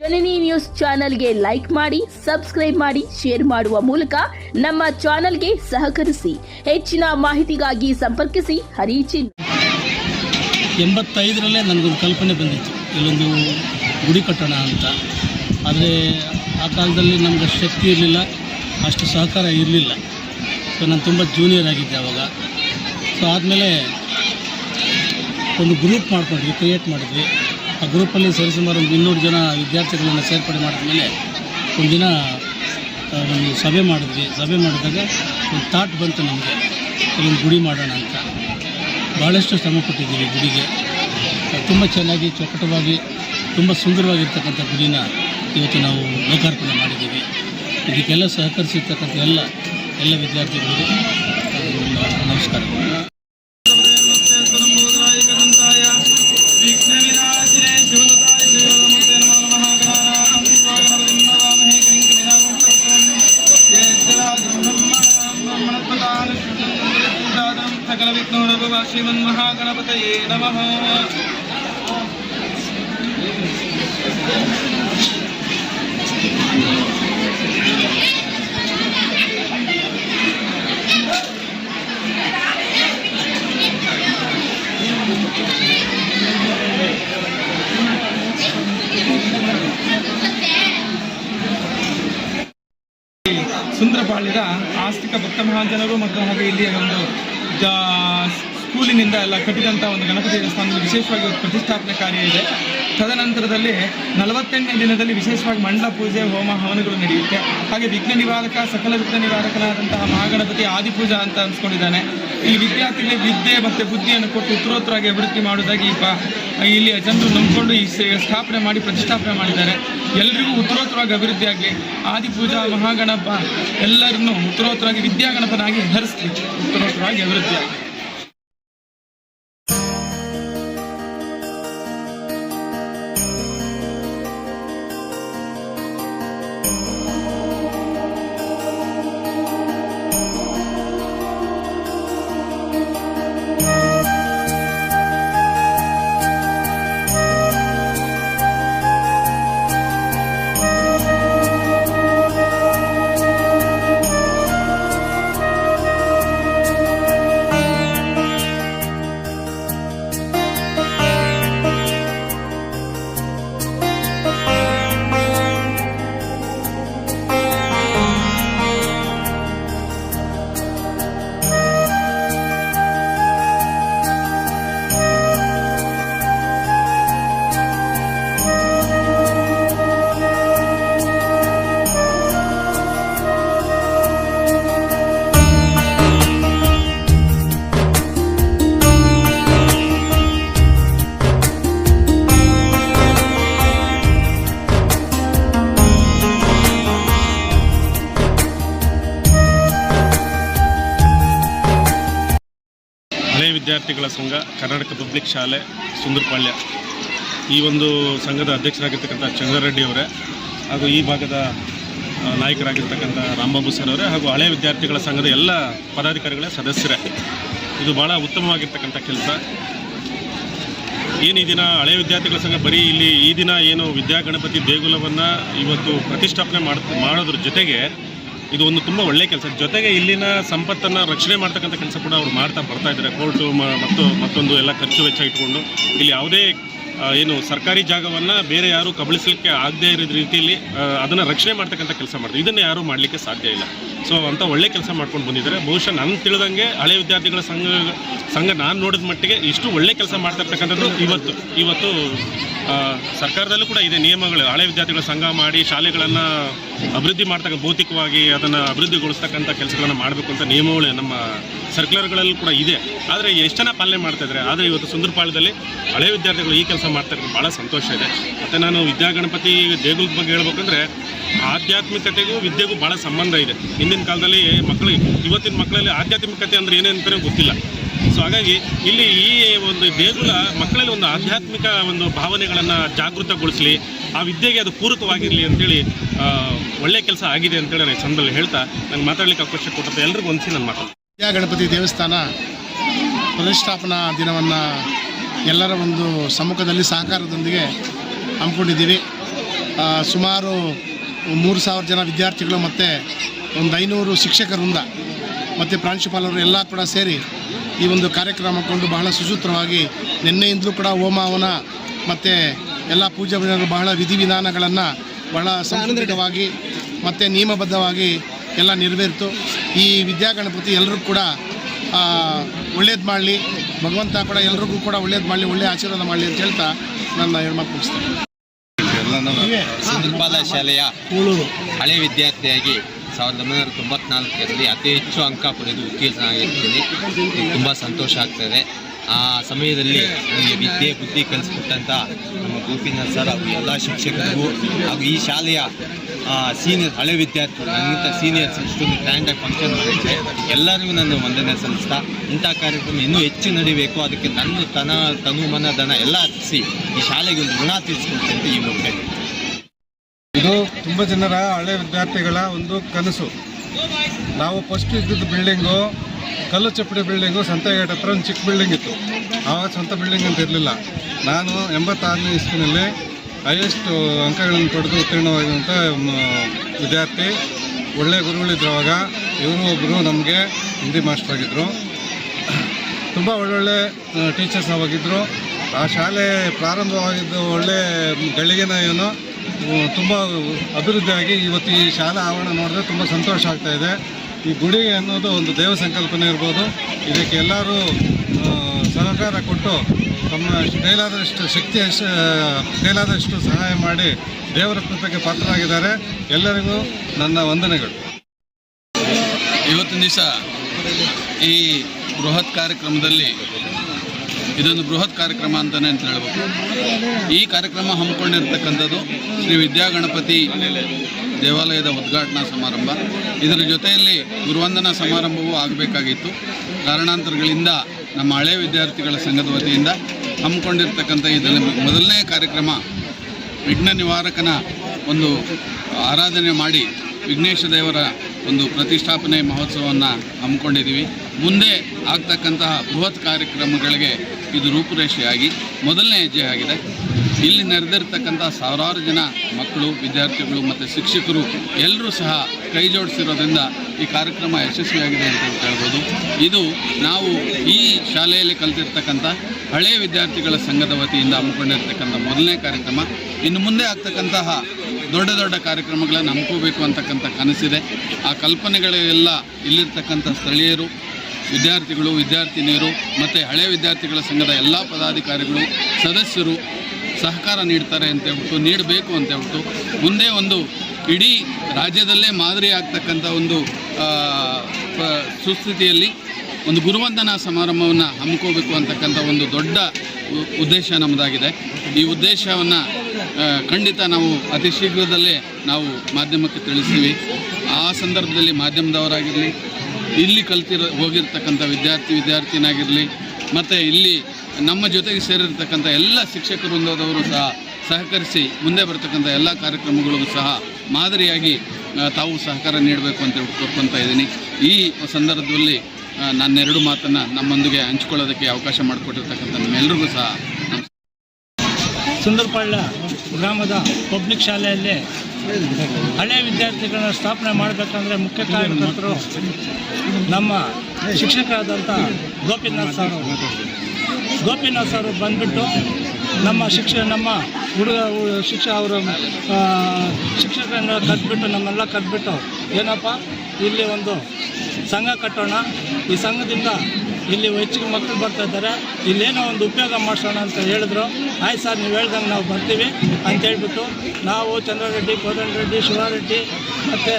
ಜನನಿ news ಚಾನೆಲ್ಗೆ like ಮಾಡಿ, subscribe ಮಾಡಿ, ಶೇರ್ ಮಾಡುವ ಮೂಲಕ ನಮ್ಮ ಚಾನೆಲ್ಗೆ ಸಹಕರಿಸಿ. ಹೆಚ್ಚಿನ ಮಾಹಿತಿಗಾಗಿ ಸಂಪರ್ಕಿಸಿ ಹರಿಚಿನ್ ಎಂಬತ್ತೈದರಲ್ಲೇ ನನಗೊಂದು ಕಲ್ಪನೆ ಬಂದಿತ್ತು. ಇಲ್ಲೊಂದು ಗುಡಿ ಕಟ್ಟೋಣ ಅಂತ. ಆದರೆ ಆ ಕಾಲದಲ್ಲಿ ನಮ್ಗೆ ಶಕ್ತಿ ಇರಲಿಲ್ಲ, ಅಷ್ಟು ಸಹಕಾರ ಇರಲಿಲ್ಲ. ಸೊ ನಾನು ತುಂಬ ಜೂನಿಯರ್ ಆಗಿದ್ದೆ ಅವಾಗ. ಸೊ ಆದಮೇಲೆ ಒಂದು ಗ್ರೂಪ್ ಮಾಡ್ಕೊಂಡ್ವಿ ಕ್ರಿಯೇಟ್ ಮಾಡಿದ್ವಿ. ಆ ಗ್ರೂಪಲ್ಲಿ ಸರಿಸುಮಾರು ಒಂದು ಇನ್ನೂರು ಜನ ವಿದ್ಯಾರ್ಥಿಗಳನ್ನು ಸೇರ್ಪಡೆ ಮಾಡಿದ ಮೇಲೆ ಒಂದು ದಿನ ಒಂದು ಸಭೆ ಮಾಡಿದ್ವಿ. ಸಭೆ ಮಾಡಿದಾಗ ಒಂದು ಥಾಟ್ ಬಂತು ನಮಗೆ. ಇಲ್ಲೊಂದು ಗುಡಿ ಮಾಡೋಣ ಅಂತ. ಭಾಳಷ್ಟು ಶ್ರಮ ಕೊಟ್ಟಿದ್ದೀವಿ ಗುಡಿಗೆ. ತುಂಬ ಚೆನ್ನಾಗಿ ಚೊಕ್ಕಟವಾಗಿ ತುಂಬ ಸುಂದರವಾಗಿರ್ತಕ್ಕಂಥ ಗುಡಿನ ಇವತ್ತು ನಾವು ಲೋಕಾರ್ಪಣೆ ಮಾಡಿದ್ದೀವಿ. ಇದಕ್ಕೆಲ್ಲ ಸಹಕರಿಸಿರ್ತಕ್ಕಂಥ ಎಲ್ಲ ಎಲ್ಲ ವಿದ್ಯಾರ್ಥಿಗಳಿಗೆ ನಮಸ್ಕಾರಗಳು. ಸುಂದರಪಾಳ್ಯದ ಆಸ್ತಿಕ ಭಕ್ತ ಮಹಾಜನರು ಮತ್ತು ಹಾಗೆ ಇಲ್ಲಿಯ ಒಂದು ಜಾ- ಸ್ಕೂಲಿನಿಂದ ಎಲ್ಲ ಕಟ್ಟಿದಂಥ ಒಂದು ಗಣಪತಿ ದೇವಸ್ಥಾನದಲ್ಲಿ ವಿಶೇಷವಾಗಿ ಒಂದು ಪ್ರತಿಷ್ಠಾಪನೆ ಕಾರ್ಯ ಇದೆ. ತದನಂತರದಲ್ಲಿ ನಲವತ್ತೆಂಟನೇ ದಿನದಲ್ಲಿ ವಿಶೇಷವಾಗಿ ಮಂಡಲ ಪೂಜೆ, ಹೋಮ, ಹವನಗಳು ನಡೆಯುತ್ತೆ. ಹಾಗೆ ವಿಘ್ನ ನಿವಾರಕ, ಸಕಲ ವಿಘ್ನ ನಿವಾರಕನಾದಂತಹ ಮಹಾಗಣಪತಿ ಆದಿಪೂಜಾ ಅಂತ ಅನ್ಸ್ಕೊಂಡಿದ್ದಾನೆ. ಇಲ್ಲಿ ವಿದ್ಯಾರ್ಥಿಗಳಿಗೆ ವಿದ್ಯೆ ಮತ್ತು ಬುದ್ಧಿಯನ್ನು ಕೊಟ್ಟು ಉತ್ತರೋತ್ತರಾಗಿ ಅಭಿವೃದ್ಧಿ ಮಾಡುವುದಾಗಿ ಈ ಇಲ್ಲಿ ಜನರು ನಂಬಿಕೊಂಡು ಈ ಸ್ಥಾಪನೆ ಮಾಡಿ ಪ್ರತಿಷ್ಠಾಪನೆ ಮಾಡಿದ್ದಾರೆ. ಎಲ್ಲರಿಗೂ ಉತ್ತರೋತ್ತರವಾಗಿ ಅಭಿವೃದ್ಧಿಯಾಗಲಿ ಆದಿಪೂಜಾ, ಮಹಾಗಣಪ ಎಲ್ಲರನ್ನೂ ಉತ್ತರೋತ್ತರವಾಗಿ ವಿದ್ಯಾಗಣಪನಾಗಿ ಹರಿಸ್ಲಿ ಉತ್ತರೋತ್ತರವಾಗಿ ಅಭಿವೃದ್ಧಿ ವಿದ್ಯಾರ್ಥಿಗಳ ಸಂಘ, ಕರ್ನಾಟಕ ಪಬ್ಲಿಕ್ ಶಾಲೆ, ಸುಂದರಪಾಳ್ಯ. ಈ ಒಂದು ಸಂಘದ ಅಧ್ಯಕ್ಷರಾಗಿರ್ತಕ್ಕಂಥ ಚಂದ್ರರೆಡ್ಡಿ ಅವರೇ ಹಾಗೂ ಈ ಭಾಗದ ನಾಯಕರಾಗಿರ್ತಕ್ಕಂಥ ರಾಮಬಾಬು ಸರ್ ಅವರೇ ಹಾಗೂ ಹಳೆಯ ವಿದ್ಯಾರ್ಥಿಗಳ ಸಂಘದ ಎಲ್ಲ ಪದಾಧಿಕಾರಿಗಳ ಸದಸ್ಯರೇ. ಇದು ಭಾಳ ಉತ್ತಮವಾಗಿರ್ತಕ್ಕಂಥ ಕೆಲಸ. ಏನು ಈ ದಿನ ಹಳೆಯ ವಿದ್ಯಾರ್ಥಿಗಳ ಸಂಘ ಬರೀ ಇಲ್ಲಿ ಈ ದಿನ ಏನು ವಿದ್ಯಾಗಣಪತಿ ದೇಗುಲವನ್ನು ಇವತ್ತು ಪ್ರತಿಷ್ಠಾಪನೆ ಮಾಡ್, ಮಾಡೋದ್ರ ಜೊತೆಗೆ ಇದು ಒಂದು ತುಂಬ ಒಳ್ಳೆಯ ಕೆಲಸ. ಜೊತೆಗೆ ಇಲ್ಲಿನ ಸಂಪತ್ತನ್ನು ರಕ್ಷಣೆ ಮಾಡ್ತಕ್ಕಂಥ ಕೆಲಸ ಕೂಡ ಅವರು ಮಾಡ್ತಾ ಬರ್ತಾ ಇದ್ದಾರೆ. ಕೋರ್ಟು ಮತ್ತು ಮತ್ತೊಂದು ಎಲ್ಲ ಖರ್ಚು ವೆಚ್ಚ ಇಟ್ಕೊಂಡು. ಇಲ್ಲಿ ಯಾವುದೇ ಏನು ಸರ್ಕಾರಿ ಜಾಗವನ್ನು ಬೇರೆ ಯಾರು ಕಬಳಿಸಲಿಕ್ಕೆ ಆಗದೇ ಇರೋ ರೀತಿಯಲ್ಲಿ ಅದನ್ನು ರಕ್ಷಣೆ ಮಾಡ್ತಕ್ಕಂಥ ಕೆಲಸ ಮಾಡ್ತಾರೆ. ಇದನ್ನು ಯಾರೂ ಮಾಡಲಿಕ್ಕೆ ಸಾಧ್ಯ ಇಲ್ಲ. ಸೊ, ಅಂತ ಒಳ್ಳೆ ಕೆಲಸ ಮಾಡ್ಕೊಂಡು ಬಂದಿದ್ದಾರೆ. ಬಹುಶಃ ನಾನು ತಿಳಿದಂಗೆ ಹಳೆ ವಿದ್ಯಾರ್ಥಿಗಳ ಸಂಘ ಸಂಘ ನಾನು ನೋಡಿದ ಮಟ್ಟಿಗೆ ಇಷ್ಟು ಒಳ್ಳೆ ಕೆಲಸ ಮಾಡ್ತಾ ಇರ್ತಕ್ಕಂಥದ್ದು ಇವತ್ತು. ಇವತ್ತು ಸರ್ಕಾರದಲ್ಲೂ ಕೂಡ ಇದೆ ನಿಯಮಗಳು. ಹಳೆ ವಿದ್ಯಾರ್ಥಿಗಳ ಸಂಘ ಮಾಡಿ ಶಾಲೆಗಳನ್ನು ಅಭಿವೃದ್ಧಿ ಮಾಡ್ತಕ್ಕ ಭೌತಿಕವಾಗಿ ಅದನ್ನು ಅಭಿವೃದ್ಧಿಗೊಳಿಸ್ತಕ್ಕಂಥ ಕೆಲಸಗಳನ್ನು ಮಾಡಬೇಕು ಅಂತ ನಿಯಮಗಳು ನಮ್ಮ ಸರ್ಕ್ಯುಲರ್ಗಳಲ್ಲೂ ಕೂಡ ಇದೆ. ಆದರೆ ಎಷ್ಟು ಜನ ಪಾಲನೆ ಮಾಡ್ತಾ ಇದ್ದಾರೆ ಆದರೆ ಇವತ್ತು ಸುಂದರಪಾಳದಲ್ಲಿ ಹಳೆ ವಿದ್ಯಾರ್ಥಿಗಳು ಈ ಕೆಲಸ ಮಾಡ್ತಾ ಇರೋದು ಭಾಳ ಸಂತೋಷ ಇದೆ. ಮತ್ತು ನಾನು ವಿದ್ಯಾಗಣಪತಿ ದೇಗುಲದ ಬಗ್ಗೆ ಹೇಳ್ಬೇಕಂದ್ರೆ ಆಧ್ಯಾತ್ಮಿಕತೆಗೂ ವಿದ್ಯೆಗೂ ಭಾಳ ಸಂಬಂಧ ಇದೆ. ಹಿಂದಿನ ಕಾಲದಲ್ಲಿ ಮಕ್ಕಳಿಗೆ, ಇವತ್ತಿನ ಮಕ್ಕಳಲ್ಲಿ ಆಧ್ಯಾತ್ಮಿಕತೆ ಅಂದರೆ ಏನೇನು ಗೊತ್ತಿಲ್ಲ. ಸೊ ಹಾಗಾಗಿ ಇಲ್ಲಿ ಈ ಒಂದು ದೇಗುಲ ಮಕ್ಕಳಲ್ಲಿ ಒಂದು ಆಧ್ಯಾತ್ಮಿಕ ಒಂದು ಭಾವನೆಗಳನ್ನು ಜಾಗೃತಗೊಳಿಸಲಿ, ಆ ವಿದ್ಯೆಗೆ ಅದು ಪೂರಕವಾಗಿರಲಿ ಅಂತೇಳಿ ಒಳ್ಳೆ ಕೆಲಸ ಆಗಿದೆ ಅಂತೇಳಿ ನಾನು ಈ ಸಂದರ್ಭದಲ್ಲಿ ಹೇಳ್ತಾ, ನಂಗೆ ಮಾತಾಡ್ಲಿಕ್ಕೆ ಅವಕಾಶ ಕೊಟ್ಟಂತ ಎಲ್ರಿಗೂ ಒಂದ್ಸಿ ನಾನು ಮಾತಾಡ್ತೀನಿ ವಿದ್ಯಾ ಗಣಪತಿ ದೇವಸ್ಥಾನ ಪ್ರತಿಷ್ಠಾಪನಾ ದಿನವನ್ನು ಎಲ್ಲರ ಒಂದು ಸಮ್ಮುಖದಲ್ಲಿ ಸಹಕಾರದೊಂದಿಗೆ ಹಮ್ಮಿಕೊಂಡಿದ್ದೀವಿ. ಸುಮಾರು ಮೂರು ಸಾವಿರ ಜನ ವಿದ್ಯಾರ್ಥಿಗಳು ಮತ್ತು ಒಂದು ಐನೂರು ಶಿಕ್ಷಕರಿಂದ ಮತ್ತು ಪ್ರಾಂಶುಪಾಲರು ಎಲ್ಲ ಕೂಡ ಸೇರಿ ಈ ಒಂದು ಕಾರ್ಯಕ್ರಮ ಕೊಂಡು ಬಹಳ ಸುಸೂತ್ರವಾಗಿ ನಿನ್ನೆಯಿಂದಲೂ ಕೂಡ ಹೋಮ ಹವನ ಮತ್ತು ಎಲ್ಲ ಪೂಜೆ ಬಹಳ ವಿಧಿವಿಧಾನಗಳನ್ನು ಬಹಳ ಸಾಂಸ್ಕೃತಿಕವಾಗಿ ಮತ್ತು ನಿಯಮಬದ್ಧವಾಗಿ ಎಲ್ಲ ನೆರವೇರಿತು. ಈ ವಿದ್ಯಾಗಣಪತಿ ಎಲ್ಲರೂ ಕೂಡ ಒಳ್ಳೇದು ಮಾಡಲಿ. ಭಗವಂತ ಕೂಡ ಎಲ್ರಿಗೂ ಕೂಡ ಒಳ್ಳೇದು ಮಾಡಲಿ ಒಳ್ಳೆಯ ಆಶೀರ್ವಾದ ಮಾಡಲಿ ಅಂತ ಹೇಳ್ತಾ ನನ್ನ ಮಾತು ಮುಗಿಸ್ತೇನೆ. ಶಾಲೆಯ ಹಳೆ ವಿದ್ಯಾರ್ಥಿಯಾಗಿ ಸಾವಿರದ ಒಂಬೈನೂರ ತೊಂಬತ್ನಾಲ್ಕರಲ್ಲಿ ಅತಿ ಹೆಚ್ಚು ಅಂಕ ಪಡೆದು ಉತ್ತೀರ್ಣನಾಗಿರ್ತೀನಿ. ತುಂಬ ಸಂತೋಷ ಆಗ್ತದೆ. ಆ ಸಮಯದಲ್ಲಿ ನನಗೆ ವಿದ್ಯೆ, ಬುದ್ಧಿ ಕಲಿಸ್ಕೊಟ್ಟಂಥ ನಮ್ಮ ಗೋಪಿನಾಥ್ ಸರ್ ಹಾಗೂ ಎಲ್ಲ ಶಿಕ್ಷಕರಿಗೂ ಹಾಗೂ ಈ ಶಾಲೆಯ ಸೀನಿಯರ್ ಹಳೆ ವಿದ್ಯಾರ್ಥಿಗಳು ನನ್ನಿಂತ ಸೀನಿಯರ್ಸ್ ಇಷ್ಟೊಂದು ಗ್ರ್ಯಾಂಡಾಗಿ ಫಂಕ್ಷನ್ ಮಾಡಿದ್ದೆ ಎಲ್ಲರಿಗೂ ನಾನು ವಂದನೆ ಸಲ್ಲಿಸ್ತಾ, ಇಂಥ ಕಾರ್ಯಕ್ರಮ ಇನ್ನೂ ಹೆಚ್ಚು ನಡಿಬೇಕು. ಅದಕ್ಕೆ ನನ್ನ ತನ, ತನು, ಮನ ಧನ ಎಲ್ಲ ಹತ್ತಿಸಿ ಈ ಶಾಲೆಗೆ ಒಂದು ಋಣ ತೀರಿಸ್ಕೊಳ್ತೀನಿ ಈ ಮೂಲಕ ತುಂಬ ಜನರ ಹಳೆ ವಿದ್ಯಾರ್ಥಿಗಳ ಒಂದು ಕನಸು. ನಾವು ಫಸ್ಟ್ ಇದ್ದಿದ್ದು ಬಿಲ್ಡಿಂಗು ಕಲ್ಲು ಚಪ್ಪಡಿ ಬಿಲ್ಡಿಂಗು ಸಂತೆಗೇಟ್ ಹತ್ರ ಒಂದು ಚಿಕ್ಕ ಬಿಲ್ಡಿಂಗ್ ಇತ್ತು. ಆವಾಗ ಸ್ವಂತ ಬಿಲ್ಡಿಂಗ್ ಅಂತ ಇರಲಿಲ್ಲ. ನಾನು ಎಂಬತ್ತಾರನೇ ಇಸ್ವಿನಲ್ಲಿ ಹೈಯೆಸ್ಟ್ ಅಂಕಗಳನ್ನು ಪಡೆದು ಉತ್ತೀರ್ಣವಾಗಿರುವಂಥ ವಿದ್ಯಾರ್ಥಿ. ಒಳ್ಳೆಯ ಗುರುಗಳಿದ್ರು ಅವಾಗ. ಇವರು ಒಬ್ಬರು ನಮಗೆ ಹಿಂದಿ ಮಾಸ್ಟರ್ ಆಗಿದ್ದರು ತುಂಬ ಒಳ್ಳೊಳ್ಳೆ ಟೀಚರ್ಸ್ ಅವಾಗಿದ್ದರು ಆ ಶಾಲೆ ಪ್ರಾರಂಭವಾಗಿದ್ದು ಒಳ್ಳೆ ಗಳಿಗೆನ ಏನು ತುಂಬ ಅಭಿವೃದ್ಧಿಯಾಗಿ ಇವತ್ತು ಈ ಶಾಲಾ ಆವರಣ ನೋಡಿದ್ರೆ ತುಂಬ ಸಂತೋಷ ಆಗ್ತಾ ಇದೆ. ಈ ಗುಡಿ ಅನ್ನೋದು ಒಂದು ದೇವ ಸಂಕಲ್ಪನೆ ಇರ್ಬೋದು. ಇದಕ್ಕೆ ಎಲ್ಲರೂ ಸಹಕಾರ ಕೊಟ್ಟು ತಮ್ಮ ಕೈಲಾದಷ್ಟು ಶಕ್ತಿ ಕೈಲಾದಷ್ಟು ಸಹಾಯ ಮಾಡಿ ದೇವರ ಕೃಪೆಗೆ ಪಾತ್ರರಾಗಿದ್ದಾರೆ. ಎಲ್ಲರಿಗೂ ನನ್ನ ವಂದನೆಗಳು. ಇವತ್ತಿನ ದಿವಸ ಈ ಬೃಹತ್ ಕಾರ್ಯಕ್ರಮದಲ್ಲಿ ಇದೊಂದು ಬೃಹತ್ ಕಾರ್ಯಕ್ರಮ ಅಂತಲೇ ಅಂತ ಹೇಳ್ಬೋದು. ಈ ಕಾರ್ಯಕ್ರಮ ಹಮ್ಮಿಕೊಂಡಿರ್ತಕ್ಕಂಥದ್ದು ಶ್ರೀ ವಿದ್ಯಾಗಣಪತಿ ದೇವಾಲಯದ ಉದ್ಘಾಟನಾ ಸಮಾರಂಭ. ಇದರ ಜೊತೆಯಲ್ಲಿ ಗುರುವಂದನಾ ಸಮಾರಂಭವೂ ಆಗಬೇಕಾಗಿತ್ತು. ಕಾರಣಾಂತರಗಳಿಂದ ನಮ್ಮ ಹಳೆ ವಿದ್ಯಾರ್ಥಿಗಳ ಸಂಘದ ವತಿಯಿಂದ ಹಮ್ಮಿಕೊಂಡಿರ್ತಕ್ಕಂಥ ಇದರಲ್ಲಿ ಮೊದಲನೇ ಕಾರ್ಯಕ್ರಮ ವಿಘ್ನ ನಿವಾರಕನ ಒಂದು ಆರಾಧನೆ ಮಾಡಿ ವಿಘ್ನೇಶ ದೇವರ ಒಂದು ಪ್ರತಿಷ್ಠಾಪನೆ ಮಹೋತ್ಸವವನ್ನು ಹಮ್ಮಿಕೊಂಡಿದ್ದೀವಿ. ಮುಂದೆ ಆಗ್ತಕ್ಕಂತಹ ಬೃಹತ್ ಕಾರ್ಯಕ್ರಮಗಳಿಗೆ ಇದು ರೂಪುರೇಷೆಯಾಗಿ ಮೊದಲನೇ ಹೆಜ್ಜೆ ಆಗಿದೆ. ಇಲ್ಲಿ ನೆರೆದಿರ್ತಕ್ಕಂಥ ಸಾವಿರಾರು ಜನ ಮಕ್ಕಳು, ವಿದ್ಯಾರ್ಥಿಗಳು ಮತ್ತು ಶಿಕ್ಷಕರು ಎಲ್ಲರೂ ಸಹ ಕೈ ಜೋಡಿಸಿರೋದ್ರಿಂದ ಈ ಕಾರ್ಯಕ್ರಮ ಯಶಸ್ವಿಯಾಗಿದೆ ಅಂತ ಹೇಳ್ಬೋದು. ಇದು ನಾವು ಈ ಶಾಲೆಯಲ್ಲಿ ಕಲಿತಿರ್ತಕ್ಕಂಥ ಹಳೆಯ ವಿದ್ಯಾರ್ಥಿಗಳ ಸಂಘದ ವತಿಯಿಂದ ಹಮ್ಮಿಕೊಂಡಿರ್ತಕ್ಕಂಥ ಮೊದಲನೇ ಕಾರ್ಯಕ್ರಮ. ಇನ್ನು ಮುಂದೆ ಆಗ್ತಕ್ಕಂತಹ ದೊಡ್ಡ ದೊಡ್ಡ ಕಾರ್ಯಕ್ರಮಗಳನ್ನು ಹಮ್ಮಿಕೋಬೇಕು ಅಂತಕ್ಕಂಥ ಕನಸಿದೆ. ಆ ಕಲ್ಪನೆಗಳೆಲ್ಲ ಇಲ್ಲಿರ್ತಕ್ಕಂಥ ಸ್ಥಳೀಯರು ವಿದ್ಯಾರ್ಥಿಗಳು, ವಿದ್ಯಾರ್ಥಿನಿಯರು ಮತ್ತು ಹಳೆಯ ವಿದ್ಯಾರ್ಥಿಗಳ ಸಂಘದ ಎಲ್ಲ ಪದಾಧಿಕಾರಿಗಳು, ಸದಸ್ಯರು ಸಹಕಾರ ನೀಡ್ತಾರೆ ಅಂತ ಹೇಳ್ಬಿಟ್ಟು, ನೀಡಬೇಕು ಅಂತ ಹೇಳ್ಬಿಟ್ಟು ಮುಂದೆ ಒಂದು ಇಡೀ ರಾಜ್ಯದಲ್ಲೇ ಮಾದರಿ ಆಗ್ತಕ್ಕಂಥ ಒಂದು ಸುಸ್ಥಿತಿಯಲ್ಲಿ ಒಂದು ಗುರುವಂದನಾ ಸಮಾರಂಭವನ್ನು ಹಮ್ಮಿಕೋಬೇಕು ಅಂತಕ್ಕಂಥ ಒಂದು ದೊಡ್ಡ ಉದ್ದೇಶ ನಮ್ಮದಾಗಿದೆ ಈ ಉದ್ದೇಶವನ್ನು ಖಂಡಿತ ನಾವು ಅತಿ ಶೀಘ್ರದಲ್ಲೇ ನಾವು ಮಾಧ್ಯಮಕ್ಕೆ ತಿಳಿಸ್ತೀವಿ. ಆ ಸಂದರ್ಭದಲ್ಲಿ ಮಾಧ್ಯಮದವರಾಗಿರಲಿ ಇಲ್ಲಿ ಕಲ್ತಿರೋ, ಹೋಗಿರ್ತಕ್ಕಂಥ ವಿದ್ಯಾರ್ಥಿ, ವಿದ್ಯಾರ್ಥಿನಾಗಿರಲಿ, ಮತ್ತು ಇಲ್ಲಿ ನಮ್ಮ ಜೊತೆಗೆ ಸೇರಿರ್ತಕ್ಕಂಥ ಎಲ್ಲ ಶಿಕ್ಷಕ ವೃಂದದವರು ಸಹ ಸಹಕರಿಸಿ ಮುಂದೆ ಬರ್ತಕ್ಕಂಥ ಎಲ್ಲ ಕಾರ್ಯಕ್ರಮಗಳಿಗೂ ಸಹ ಮಾದರಿಯಾಗಿ ತಾವು ಸಹಕಾರ ನೀಡಬೇಕು ಅಂತ ಕೋರ್ಕೊತಾ ಇದ್ದೀನಿ. ಈ ಸಂದರ್ಭದಲ್ಲಿ ನಾನೆರಡು ಮಾತನ್ನು ನಮ್ಮೊಂದಿಗೆ ಹಂಚ್ಕೊಳ್ಳೋದಕ್ಕೆ ಅವಕಾಶ ಮಾಡಿಕೊಟ್ಟಿರ್ತಕ್ಕಂಥ ನಮ್ಮೆಲ್ಲರಿಗೂ ಸಹ ಸುಂದರಪಾಳ್ಯ ಗ್ರಾಮದ ಪಬ್ಲಿಕ್ ಶಾಲೆಯಲ್ಲಿ ಹಳೆಯ ವಿದ್ಯಾರ್ಥಿಗಳನ್ನ ಸ್ಥಾಪನೆ ಮಾಡಬೇಕಂದ್ರೆ ಮುಖ್ಯ ಕಾರ್ಯಕರ್ತರು ನಮ್ಮ ಶಿಕ್ಷಕರಾದಂಥ ಗೋಪಿನಾಥ್ ಸರ್. ಗೋಪಿನಾಥ್ ಸರ್ ಬಂದ್ಬಿಟ್ಟು ನಮ್ಮ ಶಿಕ್ಷ, ನಮ್ಮ ಹುಡುಗ ಶಿಕ್ಷ ಅವರು ಶಿಕ್ಷಕರನ್ನ ಕರೆದ್ಬಿಟ್ಟು ನಮ್ಮೆಲ್ಲ ಕರೆದ್ಬಿಟ್ಟು ಏನಪ್ಪ, ಇಲ್ಲಿ ಒಂದು ಸಂಘ ಕಟ್ಟೋಣ ಈ ಸಂಘದಿಂದ ಇಲ್ಲಿ ಹೆಚ್ಚಿಗೆ ಮಕ್ಕಳು ಬರ್ತಾ ಇದ್ದಾರೆ. ಇಲ್ಲೇನೋ ಒಂದು ಉಪಯೋಗ ಮಾಡಿಸೋಣ ಅಂತ ಹೇಳಿದ್ರು. ಆಯ್ತು ಸರ್ ನೀವು ಹೇಳ್ದಂಗೆ ನಾವು ಬರ್ತೀವಿ ಅಂತ ಹೇಳ್ಬಿಟ್ಟು ನಾವು ಚಂದ್ರರೆಡ್ಡಿ ಕೋದಂಡ ರೆಡ್ಡಿ ಶಿವಾರೆಡ್ಡಿ ಮತ್ತು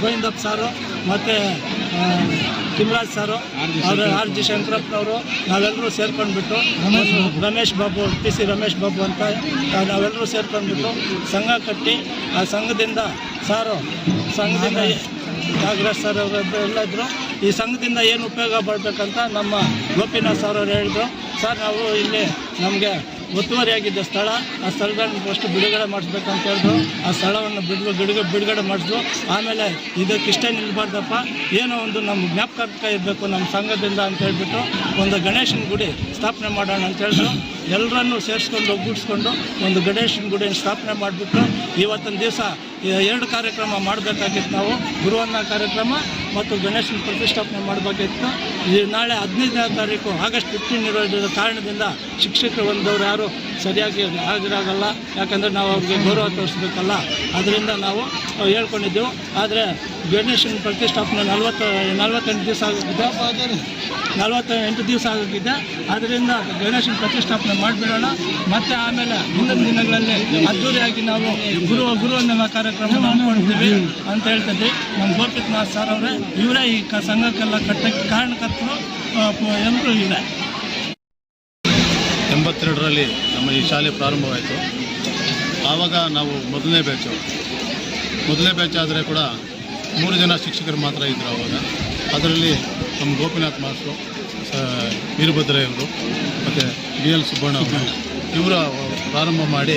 ಗೋವಿಂದಪ್ಪ ಸಾರು ಮತ್ತು ಕಿಮ್ರಾಜ್ ಸಾರು ಅವರು ಆರ್ ಜಿ ಶಂಕರಪ್ಪನವರು ನಾವೆಲ್ಲರೂ ಸೇರ್ಕೊಂಡ್ಬಿಟ್ಟು ರಮೇಶ್ ಬಾಬು. ಟಿ ಸಿ ರಮೇಶ್ ಬಾಬು ಅಂತ ನಾವೆಲ್ಲರೂ ಸೇರ್ಕೊಂಡ್ಬಿಟ್ಟು ಸಂಘ ಕಟ್ಟಿ ಆ ಸಂಘದಿಂದ ಸಾರು ಸಂಘದಿಂದ ನಾಗರಾಜ್. ಸರ್ ಅವರು ಎಲ್ಲ ಇದ್ದರು ಈ ಸಂಘದಿಂದ ಏನು ಉಪಯೋಗ ಪಡಬೇಕಂತ ನಮ್ಮ ಗೋಪಿನಾಥ್ ಸರ್ ಅವರು ಹೇಳಿದ್ರು. ಸರ್, ನಾವು ಇಲ್ಲಿ ನಮಗೆ ಒತ್ತುವರಿಯಾಗಿದ್ದ ಸ್ಥಳ, ಆ ಸ್ಥಳಗಳನ್ನು ಫಸ್ಟ್ ಬಿಡುಗಡೆ ಮಾಡಿಸ್ಬೇಕಂತ ಹೇಳಿದ್ರು. ಆ ಸ್ಥಳವನ್ನು ಬಿಡುಗಡೆ ಬಿಡುಗಡೆ ಬಿಡುಗಡೆ ಮಾಡಿದ್ರು ಆಮೇಲೆ ಇದಕ್ಕಿಷ್ಟೇ ನಿಲ್ಬಾರ್ದಪ್ಪ. ಏನೋ ಒಂದು ನಮ್ಮ ಜ್ಞಾಪಕ ಇರಬೇಕು ನಮ್ಮ ಸಂಘದಿಂದ ಅಂತ ಹೇಳಿಬಿಟ್ಟು ಒಂದು ಗಣೇಶನ ಗುಡಿ ಸ್ಥಾಪನೆ ಮಾಡೋಣ ಅಂತ ಹೇಳಿದ್ರು. ಎಲ್ಲರನ್ನೂ ಸೇರಿಸ್ಕೊಂಡು ಒಗ್ಗೂಡಿಸ್ಕೊಂಡು ಒಂದು ಗಣೇಶನ ಗುಡಿಯನ್ನು ಸ್ಥಾಪನೆ ಮಾಡಿಬಿಟ್ಟು ಇವತ್ತಿನ ದಿವಸ ಎರಡು ಕಾರ್ಯಕ್ರಮ ಮಾಡಬೇಕಾಗಿತ್ತು ನಾವು, ಗುರುವನ್ನ ಕಾರ್ಯಕ್ರಮ ಮತ್ತು ಗಣೇಶನ ಪ್ರತಿಷ್ಠಾಪನೆ ಮಾಡಬೇಕಿತ್ತು ಈ ನಾಳೆ ಹದಿನೈದನೇ ತಾರೀಕು, ಆಗಸ್ಟ್ ಫಿಫ್ಟೀನ್ ಇರೋದ್ರ ಕಾರಣದಿಂದ ಶಿಕ್ಷಕರು ಬಂದವರು ಯಾರು ಸರಿಯಾಗಿ ಹಾಜರಾಗಲ್ಲ. ಯಾಕಂದರೆ ನಾವು ಅವ್ರಿಗೆ ಗೌರವ ತೋರಿಸ್ಬೇಕಲ್ಲ. ಅದರಿಂದ ನಾವು ಹೇಳ್ಕೊಂಡಿದ್ದೆವು. ಆದರೆ ಗಣೇಶನ ಪ್ರತಿಷ್ಠಾಪನೆ ನಲ್ವತ್ತು, ನಲ್ವತ್ತೆಂಟು ದಿವಸ ಆಗಿದೆ ನಲ್ವತ್ತ ಎಂಟು ದಿವಸ ಆಗಿದೆ ಆದ್ದರಿಂದ ಗಣೇಶನ ಪ್ರತಿಷ್ಠಾಪನೆ ಮಾಡಿಬಿಡೋಣ. ಮತ್ತೆ ಆಮೇಲೆ ಮುಂದಿನ ದಿನಗಳಲ್ಲಿ ಅದ್ದೂರಿಯಾಗಿ ನಾವು ಗುರು ಗುರು ಅನ್ನೋ ಕಾರ್ಯಕ್ರಮ ಮಾಡ್ತೀವಿ ಅಂತ ಹೇಳ್ತಿದ್ವಿ. ನಮ್ಮ ಗೋಪಿನಾಥ್ ಸರ್ ಅವರೇ, ಇವರೇ ಈ ಕ ಸಂಘಕ್ಕೆಲ್ಲ ಕಟ್ಟಕ್ಕೆ ಕಾರಣಕರ್ತರು ಎಲ್ಲರೂ ಇವರೇ ಎಂಬತ್ತೆರಡರಲ್ಲಿ ನಮ್ಮ ಈ ಶಾಲೆ ಪ್ರಾರಂಭವಾಯಿತು. ಆವಾಗ ನಾವು ಮೊದಲನೇ ಬ್ಯಾಚು ಮೊದಲನೇ ಬ್ಯಾಚ್ ಆದರೆ ಕೂಡ ಮೂರು ಜನ ಶಿಕ್ಷಕರು ಮಾತ್ರ ಇದ್ದರು ಆವಾಗ. ಅದರಲ್ಲಿ ನಮ್ಮ ಗೋಪಿನಾಥ್ ಮಾಸ್ಟ್ರು ವೀರಭದ್ರಯ್ಯವರು ಮತ್ತು ಬಿ ಎಲ್ ಸುಬ್ಬಣ್ಣ ಅವರು, ಇವರ ಪ್ರಾರಂಭ ಮಾಡಿ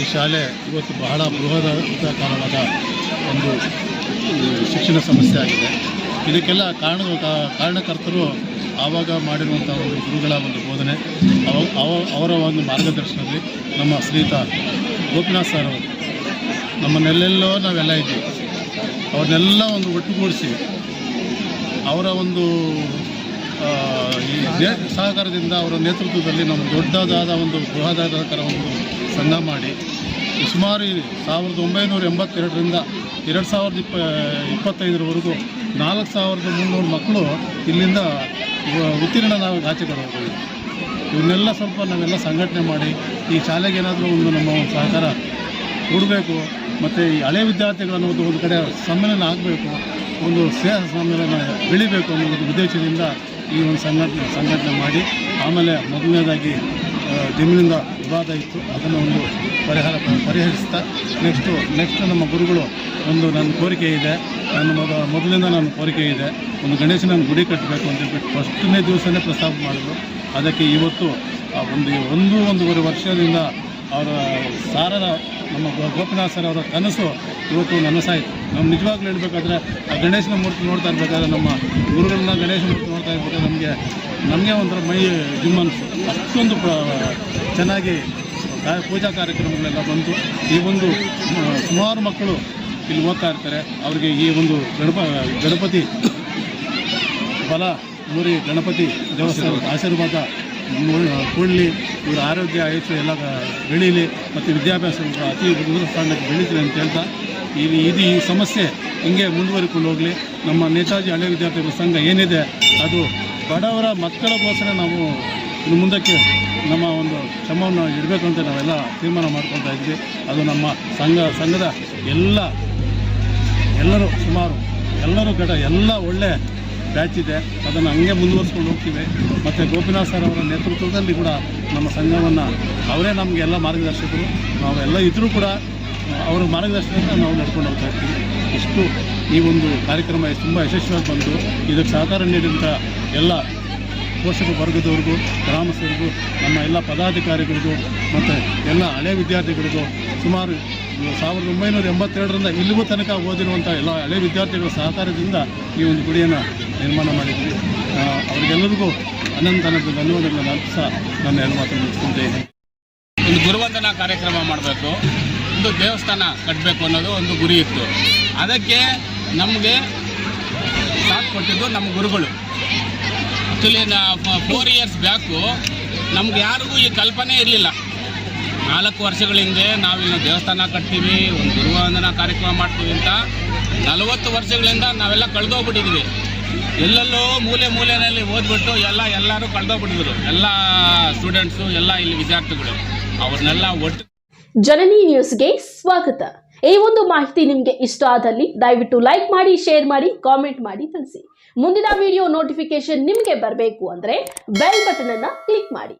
ಈ ಶಾಲೆ ಇವತ್ತು ಬಹಳ ಬೃಹದಾಕಾರವಾದ ಒಂದು ಶಿಕ್ಷಣ ಸಮಸ್ಯೆ ಆಗಿದೆ. ಇದಕ್ಕೆಲ್ಲ ಕಾರಣ ಕಾರಣಕರ್ತರು ಆವಾಗ ಮಾಡಿರುವಂಥ ಒಂದು ಗುರುಗಳ ಒಂದು ಬೋಧನೆ, ಅವ, ಅವ- ಅವರ ಒಂದು ಮಾರ್ಗದರ್ಶನದಲ್ಲಿ ನಮ್ಮ ಸ್ನೇಹಿತ ಗೋಪಿನಾಥ್ ಸರ್ ಅವರು ನಮ್ಮನ್ನೆಲ್ಲೆಲ್ಲೋ ನಾವೆಲ್ಲ ಇದ್ದೀವಿ. ಅವ್ರನ್ನೆಲ್ಲ ಒಂದು ಒಟ್ಟುಗೂಡಿಸಿ ಅವರ ಒಂದು ಈ ಸಹಕಾರದಿಂದ ಅವರ ನೇತೃತ್ವದಲ್ಲಿ ನಮ್ಮ ದೊಡ್ಡದಾದ ಒಂದು ಬೃಹದಾಕಾರ ಒಂದು ಸಂಘ ಮಾಡಿ ಸುಮಾರು ಸಾವಿರದ ಒಂಬೈನೂರ ಎಂಬತ್ತೆರಡರಿಂದ ಎರಡು ಸಾವಿರದ ಇಪ್ಪ, ಇಪ್ಪತ್ತೈದರವರೆಗೂ ನಾಲ್ಕು ಸಾವಿರದ ಮುನ್ನೂರು ಮಕ್ಕಳು ಇಲ್ಲಿಂದ ಉತ್ತೀರ್ಣ ನಾವು ಆಚೆ ಕಡೆ ಹೋಗಿದ್ದೀವಿ ಇವನ್ನೆಲ್ಲ ಸ್ವಲ್ಪ ನಾವೆಲ್ಲ ಸಂಘಟನೆ ಮಾಡಿ, ಈ ಶಾಲೆಗೇನಾದರೂ ಒಂದು ನಮ್ಮ ಒಂದು ಸಹಕಾರ ಕೊಡಬೇಕು, ಮತ್ತು ಈ ಹಳೆ ವಿದ್ಯಾರ್ಥಿಗಳು ಒಂದು ಒಂದು ಕಡೆ ಸಮ್ಮೇಳನ ಆಗಬೇಕು, ಒಂದು ಸ್ನೇಹ ಸಮ್ಮೇಳನ ಬೆಳಿಬೇಕು ಅನ್ನೋ ಉದ್ದೇಶದಿಂದ ಈ ಒಂದು ಸಂಘಟನೆ ಸಂಘಟನೆ ಮಾಡಿ ಆಮೇಲೆ ಮೊದಲನೇದಾಗಿ ಜಮೀನಿಂದ ವಿವಾದ ಇತ್ತು. ಅದನ್ನು ಒಂದು ಪರಿಹಾರ ಪರಿಹರಿಸ್ತಾ ನೆಕ್ಸ್ಟು, ನೆಕ್ಸ್ಟ್ ನಮ್ಮ ಗುರುಗಳು ಒಂದು ನನ್ನ ಕೋರಿಕೆ ಇದೆ. ನನ್ನ ಮೊದ, ಮೊದಲಿಂದ ನನ್ನ ಕೋರಿಕೆ ಇದೆ. ಒಂದು ಗಣೇಶನ ಗುಡಿ ಕಟ್ಟಬೇಕು ಅಂತ ಹೇಳ್ಬಿಟ್ಟು ಫಸ್ಟನೇ ದಿವಸನೇ ಪ್ರಸ್ತಾಪ ಮಾಡಿದ್ರು. ಅದಕ್ಕೆ ಇವತ್ತು ಒಂದು ಒಂದು, ಒಂದೂವರೆ ವರ್ಷದಿಂದ ಅವರ ಸಾರರ ನಮ್ಮ ಗೋಪಿನಾಥ್ ಸರ್ ಅವರ ಕನಸು ಇವತ್ತು ನನಸಾಯಿತು ನಾವು ನಿಜವಾಗ್ಲೂ ಹೇಳಬೇಕಾದ್ರೆ ಆ ಗಣೇಶನ ಮೂರ್ತಿ ನೋಡ್ತಾ ಇರಬೇಕಾದ್ರೆ ನಮ್ಮ ಗುರುಗಳನ್ನ ಗಣೇಶ ಮೂರ್ತಿ ನೋಡ್ತಾ ಇರಬೇಕಾದ್ರೆ ನಮಗೆ ನಮಗೆ ಒಂಥರ ಮೈ ಜುಮ್ ಅಷ್ಟೊಂದು ಚೆನ್ನಾಗಿ ಪೂಜಾ ಕಾರ್ಯಕ್ರಮಗಳೆಲ್ಲ ಬಂತು. ಈ ಒಂದು ಸುಮಾರು ಮಕ್ಕಳು ಇಲ್ಲಿ ಓದ್ತಾ ಇರ್ತಾರೆ. ಅವರಿಗೆ ಈ ಒಂದು ಗಣಪ ಗಣಪತಿ ಬಲ, ಮೂರಿ ಗಣಪತಿ ದೇವಸ್ಥಾನದ ಆಶೀರ್ವಾದ ಕೊಡಲಿ ಇವರ ಆರೋಗ್ಯ, ಆಯುಷ್ಯ ಎಲ್ಲ ಬೆಳೀಲಿ ಮತ್ತು ವಿದ್ಯಾಭ್ಯಾಸ ಅತಿ ಉನ್ನತ ಸ್ಥಾನಕ್ಕೆ ಬೆಳೀಲಿ ಅಂತ ಹೇಳ್ತಾ, ಈ ಇದು ಈ ಸಮಸ್ಯೆ ಹಿಂಗೆ ಮುಂದುವರಿಕೊಂಡು ಹೋಗಲಿ. ನಮ್ಮ ನೇತಾಜಿ ಹಳೆ ವಿದ್ಯಾರ್ಥಿಗಳ ಸಂಘ ಏನಿದೆ, ಅದು ಬಡವರ ಮಕ್ಕಳಗೋಸ್ಕರ ನಾವು ಮುಂದಕ್ಕೆ ನಮ್ಮ ಒಂದು ಶ್ರಮವನ್ನು ಇಡಬೇಕು ಅಂತ ನಾವೆಲ್ಲ ತೀರ್ಮಾನ ಮಾಡ್ಕೊಳ್ತಾ ಇದ್ವಿ. ಅದು ನಮ್ಮ ಸಂಘ, ಸಂಘದ ಎಲ್ಲ, ಎಲ್ಲರೂ ಸುಮಾರು, ಎಲ್ಲರೂ ಘಟ ಎಲ್ಲ ಒಳ್ಳೆ ಬ್ಯಾಚ್ ಇದೆ. ಅದನ್ನು ಹಂಗೆ ಮುಂದುವರಿಸ್ಕೊಂಡು ಹೋಗ್ತೀವಿ. ಮತ್ತು ಗೋಪಿನಾಥ್ ಸರ್ ಅವರ ನೇತೃತ್ವದಲ್ಲಿ ಕೂಡ ನಮ್ಮ ಸಂಘವನ್ನು ಅವರೇ ನಮಗೆ ಎಲ್ಲ ಮಾರ್ಗದರ್ಶಕರು. ನಾವೆಲ್ಲ ಇದ್ದರೂ ಕೂಡ, ಅವರ ಮಾರ್ಗದರ್ಶನದಿಂದ ನಾವು ನಡ್ಕೊಂಡು ಹೋಗ್ತಾ ಇರ್ತೀವಿ. ಇಷ್ಟು ಈ ಒಂದು ಕಾರ್ಯಕ್ರಮ ತುಂಬ ಯಶಸ್ವಿಯಾಗಿ ಬಂತು. ಇದಕ್ಕೆ ಸಹಕಾರ ನೀಡಿದಂಥ ಎಲ್ಲ ಪೋಷಕ ವರ್ಗದವ್ರಿಗೂ, ಗ್ರಾಮಸ್ಥರಿಗೂ, ನಮ್ಮ ಎಲ್ಲ ಪದಾಧಿಕಾರಿಗಳಿಗೂ, ಮತ್ತು ಎಲ್ಲ ಹಳೆ ವಿದ್ಯಾರ್ಥಿಗಳಿಗೂ ಸುಮಾರು ಸಾವಿರದ ಒಂಬೈನೂರ ಎಂಬತ್ತೆರಡರಿಂದ ಇಲ್ಲಿಗೂ ತನಕ ಓದಿರುವಂಥ ಎಲ್ಲ ಹಳೆ ವಿದ್ಯಾರ್ಥಿಗಳ ಸಹಕಾರದಿಂದ ಈ ಒಂದು ಗುಡಿಯನ್ನು ನಿರ್ಮಾಣ ಮಾಡಿದ್ವಿ. ಅವರಿಗೆಲ್ಲರಿಗೂ ಅನಂತ ಅನಂತ ಧನ್ಯವಾದಗಳನ್ನು ಅರ್ಪಿಸ ನನ್ನ ಎರಡು ಮಾತನ್ನು ಮುಗಿಸ್ಕೊಂತ ಇದ್ದೀನಿ. ಒಂದು ಗುರುವಂದನಾ ಕಾರ್ಯಕ್ರಮ ಮಾಡಬೇಕು, ಒಂದು ದೇವಸ್ಥಾನ ಕಟ್ಟಬೇಕು ಅನ್ನೋದು ಒಂದು ಗುರಿ ಇತ್ತು. ಅದಕ್ಕೆ ನಮಗೆ ಸಾಥ್ ಕೊಟ್ಟಿದ್ದು ನಮ್ಮ ಗುರುಗಳು. ಆ್ಯಕ್ಚುಲಿ ಫೋರ್ ಇಯರ್ಸ್ ಬ್ಯಾಕು ನಮ್ಗೆ ಯಾರಿಗೂ ಈ ಕಲ್ಪನೆ ಇರಲಿಲ್ಲ. ನಾಲ್ಕು ವರ್ಷಗಳ ಹಿಂದೆ ನಾವಿನ್ನು ದೇವಸ್ಥಾನ ಕಟ್ತೀವಿ, ಒಂದು ಗುರುವಂದನಾ ಕಾರ್ಯಕ್ರಮ ಮಾಡ್ತೀವಿ ಅಂತ ನಲವತ್ತು ವರ್ಷಗಳಿಂದ ನಾವೆಲ್ಲ ಕಳೆದೋಗ್ಬಿಟ್ಟಿದ್ವಿ. ಎಲ್ಲೆಲ್ಲೋ ಮೂಲೆ ಮೂಲೆಯಲ್ಲಿ ಓದ್ಬಿಟ್ಟು ಎಲ್ಲ ಎಲ್ಲರೂ ಕಳೆದೋಗ್ಬಿಟ್ಟಿದ್ರು. ಎಲ್ಲ ಸ್ಟೂಡೆಂಟ್ಸು ಎಲ್ಲ ಇಲ್ಲಿ ವಿದ್ಯಾರ್ಥಿಗಳು. ಅವ್ರನ್ನೆಲ್ಲ ಒಟ್ಟು ಜನನಿ ನ್ಯೂಸ್ಗೆ ಸ್ವಾಗತ. ಈ ಒಂದು ಮಾಹಿತಿ ನಿಮಗೆ ಇಷ್ಟ ಆದಲ್ಲಿ ದಯವಿಟ್ಟು ಲೈಕ್ ಮಾಡಿ ಶೇರ್ ಮಾಡಿ ಕಾಮೆಂಟ್ ಮಾಡಿ ತಿಳಿಸಿ. ಮುಂದಿನ ವಿಡಿಯೋ ನೋಟಿಫಿಕೇಶನ್ ನಿಮಗೆ ಬರಬೇಕು ಅಂದರೆ ಬೆಲ್ ಬಟನ್ ಅನ್ನ ಕ್ಲಿಕ್ ಮಾಡಿ.